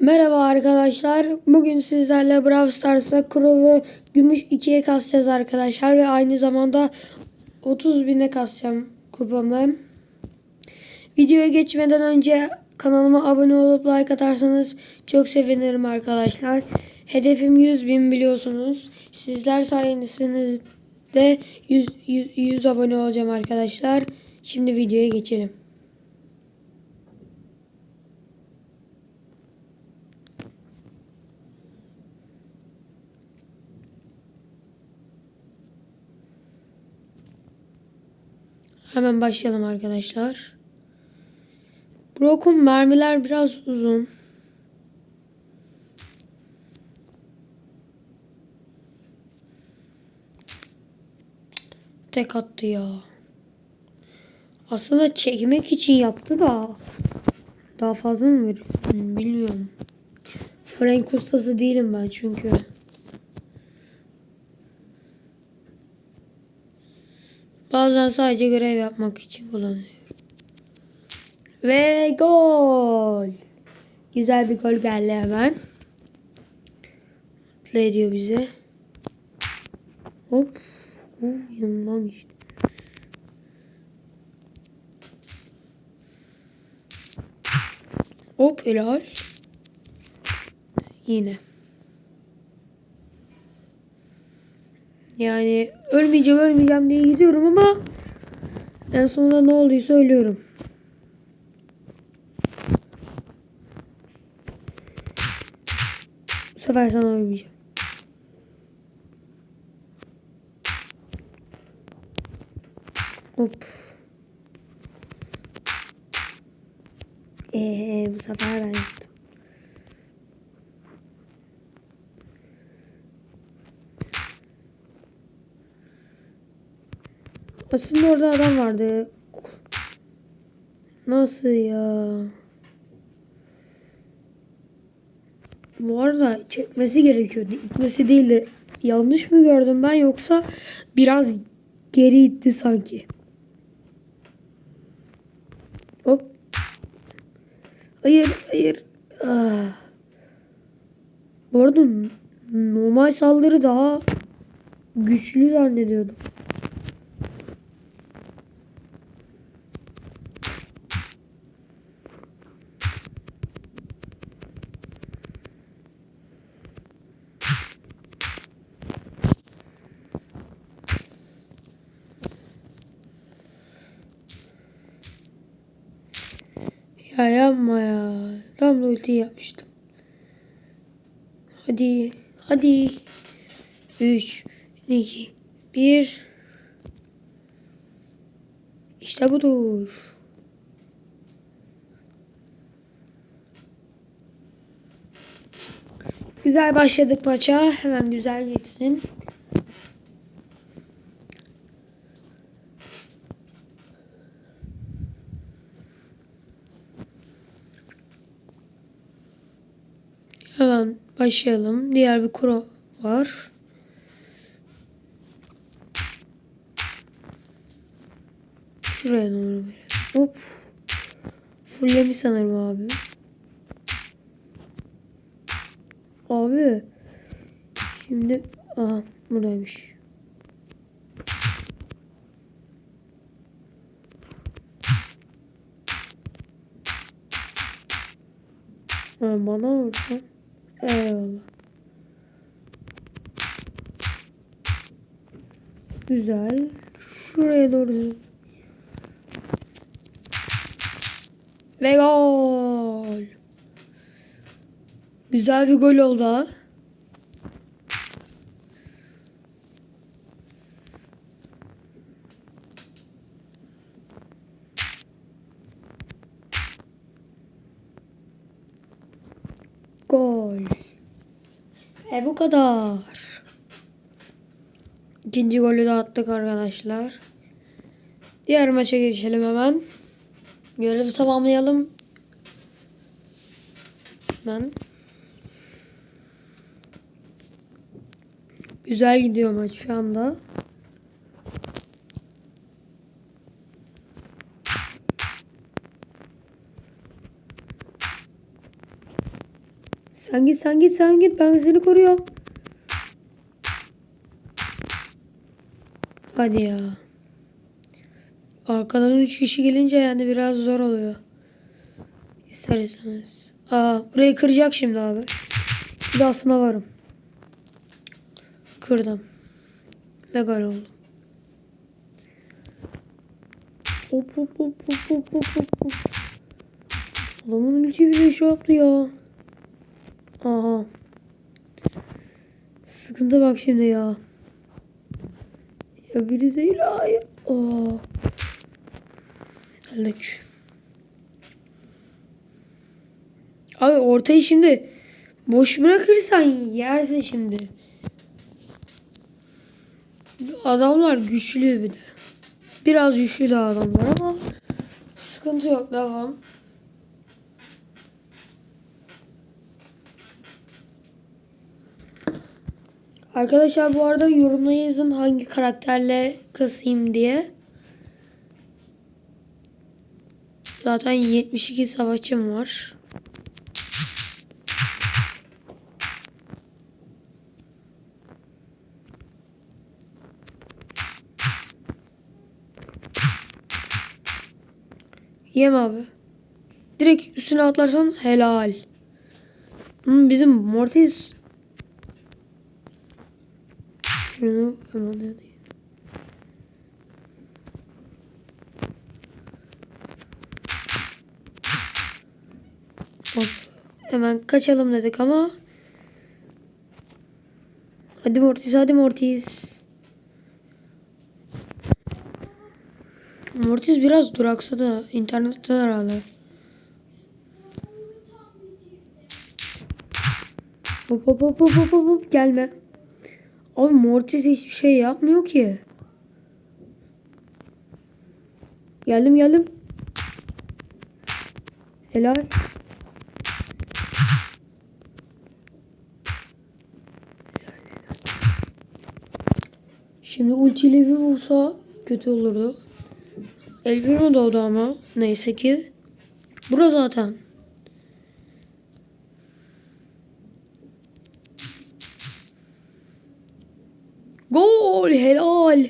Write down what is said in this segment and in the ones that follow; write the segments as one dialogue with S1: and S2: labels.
S1: Merhaba arkadaşlar. Bugün sizlerle Brawl Stars'ta Crow'u gümüş 2'ye kasacağız arkadaşlar. Ve aynı zamanda 30 bine kasacağım kupamı. Videoya geçmeden önce kanalıma abone olup like atarsanız çok sevinirim arkadaşlar. Hedefim 100 bin biliyorsunuz. Sizler sayenizde 100, 100, 100 abone olacağım arkadaşlar. Şimdi videoya geçelim. Hemen başlayalım arkadaşlar. Brock'un mermiler biraz uzun. Tek attı ya. Aslında çekmek için yaptı da. Daha fazla mı veriyor? Bilmiyorum. Frank ustası değilim ben çünkü. Bazen sadece görev yapmak için kullanıyorum. Ve gol. Güzel bir gol geldi hemen. Mutlu ediyor bizi. Hop. Oh, yanından işte. Hop helal. Yine. Yani ölmeyeceğim ölmeyeceğim diye gidiyorum ama en sonunda ne olduysa ölüyorum. Bu sefer sana ölmeyeceğim. Hop. Ee, bu sefer ben yaptım. Aslında orada adam vardı. Nasıl ya? Bu arada çekmesi gerekiyordu. İtmesi değil de yanlış mı gördüm ben yoksa biraz geri itti sanki. Hop. Hayır, hayır. Ah. Bu arada normal saldırı daha güçlü zannediyordum. Ya yapma ya. Tam da ulti yapmıştım. Hadi. Hadi. 3, 2, 1. İşte budur. Güzel başladık maça. Hemen güzel geçsin. Hemen başlayalım. Diğer bir kuro var. Şuraya doğru verelim. Hop. Fullemiş sanırım abi. Abi. Şimdi aha buradaymış. Ha, bana vurdu. Eyvallah. Güzel. Şuraya doğru. Ve gol. Güzel bir gol oldu ha. Gol. Ve bu kadar. İkinci golü de attık arkadaşlar. Diğer maça geçelim hemen. Görevi tamamlayalım. Hemen. Güzel gidiyor maç şu anda. Sen git sen git sen git ben seni koruyorum. Hadi ya. Arkadan üç kişi gelince yani biraz zor oluyor. İster istemez. Aa burayı kıracak şimdi abi. Bir daha aslına varım. Kırdım. Ve gol oldu. Hop hop hop hop hop hop hop, hop. Adamın ulti bile şey yaptı ya. Aha. Sıkıntı bak şimdi ya. Ya biri Zeyra'yı. Oo. Geldik. Abi ortayı şimdi boş bırakırsan yersin şimdi. Adamlar güçlü bir de. Biraz güçlü de adamlar ama sıkıntı yok devam. Arkadaşlar bu arada yorumlara yazın hangi karakterle kasayım diye. Zaten 72 savaşçım var. Yem abi. Direkt üstüne atlarsan helal. Bizim Mortis. Şunu hemen alayım. Hop. Hemen kaçalım dedik ama. Hadi Mortis hadi Mortis. Mortis biraz duraksadı. İnternetten herhalde. Hop hop hop hop hop hop hop gelme. Abi Mortis hiçbir şey yapmıyor ki. Geldim geldim. Helal. Şimdi ultiyle bir vursa kötü olurdu. El Primo doğdu ama neyse ki. Bura zaten. Gol helal.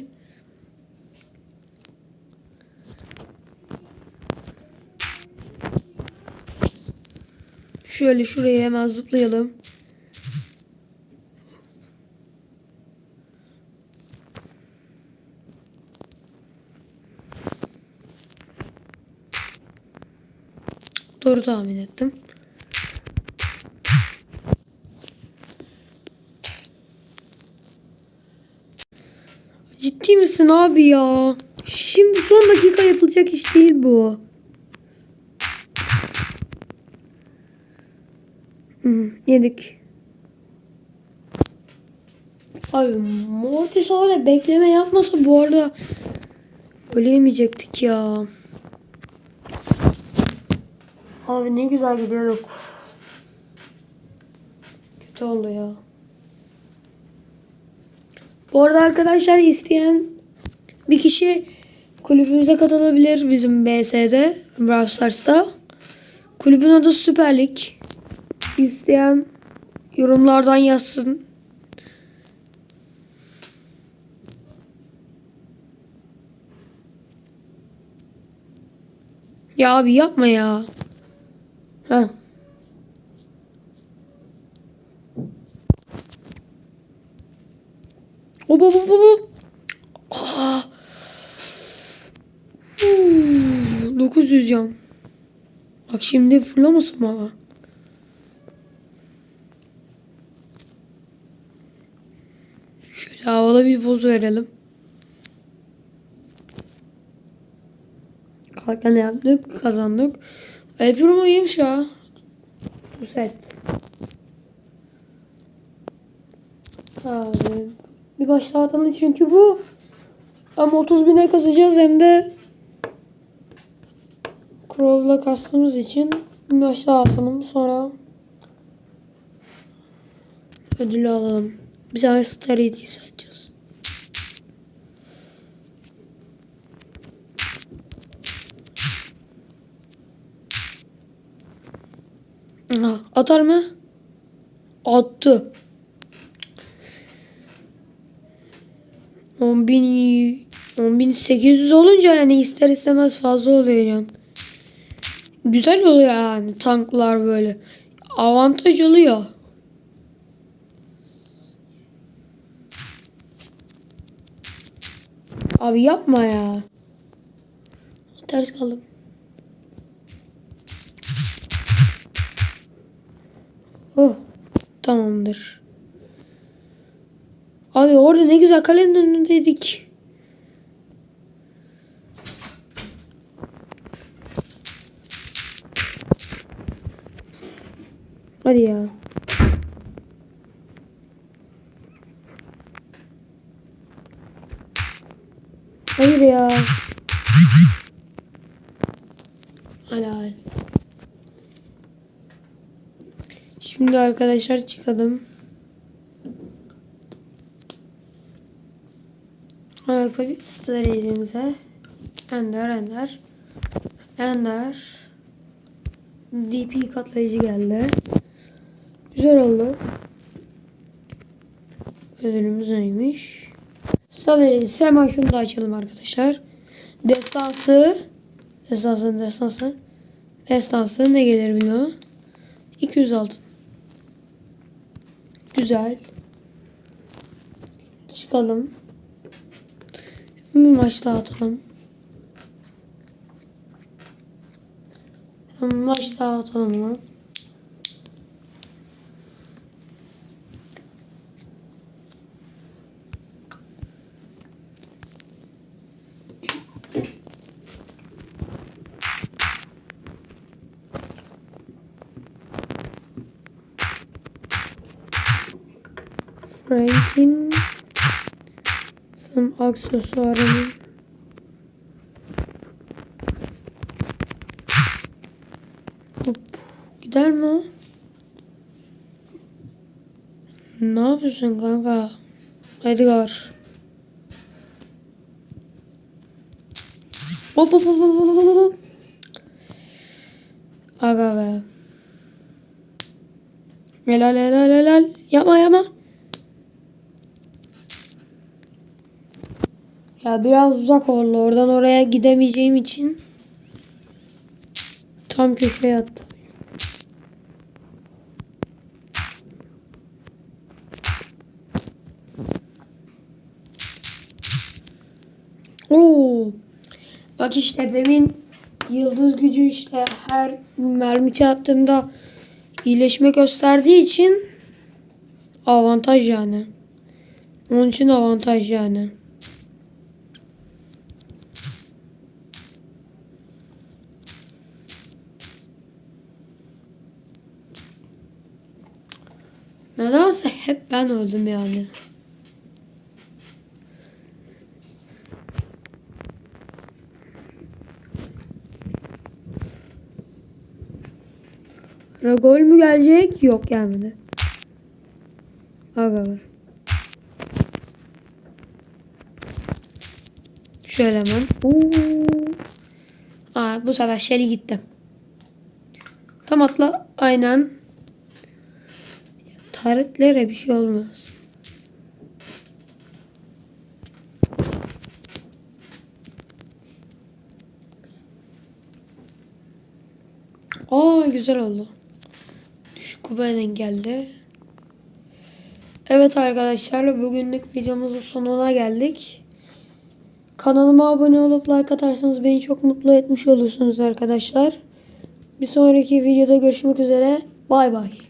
S1: Şöyle şuraya hemen zıplayalım. Doğru tahmin ettim. Ciddi misin abi ya? Şimdi son dakika yapılacak iş değil bu. Hı, yedik. Abi Mortis orada bekleme yapmasa bu arada öyle yemeyecektik ya. Abi ne güzel gidiyorduk. Kötü oldu ya. Bu arada arkadaşlar isteyen bir kişi kulübümüze katılabilir bizim BS'de, Brawl Stars'ta. Kulübün adı Süper Lig. İsteyen yorumlardan yazsın. Ya abi yapma ya. Ha. Hop hop hop hop. Aa. Huu, 900 can. Bak şimdi fırlamasın bana. Şöyle havada bir poz verelim. Kalkan yaptık, kazandık. El Primo iyiymiş ya. Bu set. Abi. Bir başta atalım çünkü bu hem 30 bine kasacağız hem de Crow'la kastığımız için bir başta atalım sonra ödülü alalım. Bir tane Star hediyesi açacağız. Aha, atar mı? attı. 10.000 10.800 olunca yani ister istemez fazla oluyor can. Güzel oluyor yani tanklar böyle. Avantaj oluyor. Abi yapma ya. Ters kaldım. Oh. Tamamdır. Abi orada ne güzel kalenin önündeydik. Hadi ya. Hayır ya. Helal. Şimdi arkadaşlar çıkalım. Ayakkabı star elimize. Ender ender. Ender. DP katlayıcı geldi. Güzel oldu. Ödülümüz neymiş? Sadece hemen şunu da açalım arkadaşlar. Destansı. Destansı, destansı. Destansı ne gelir bilmiyorum. 200 altın. Güzel. Çıkalım. Bir maç daha atalım. Bir maç daha atalım mı? Frank'in some aksesuarını Hop. Gider mi o? Ne yapıyorsun kanka? Edgar. Hop hop hop hop hop. Aga be. Helal helal helal. Yapma yapma. Ya biraz uzak oldu. Oradan oraya gidemeyeceğim için tam köşeye attım. Oo. Bak işte benim yıldız gücü işte her mermi çarptığında iyileşme gösterdiği için avantaj yani. Onun için avantaj yani. Nedense hep ben öldüm yani. Ara gol mü gelecek? Yok gelmedi. Aga var. Şöyle hemen. Oo. Aa, bu sefer Shelly gitti. Tam atla. Aynen. Taretlere bir şey olmaz. Aa güzel oldu. Düşük kupadan geldi. Evet arkadaşlar bugünlük videomuzun sonuna geldik. Kanalıma abone olup like atarsanız beni çok mutlu etmiş olursunuz arkadaşlar. Bir sonraki videoda görüşmek üzere. Bay bay.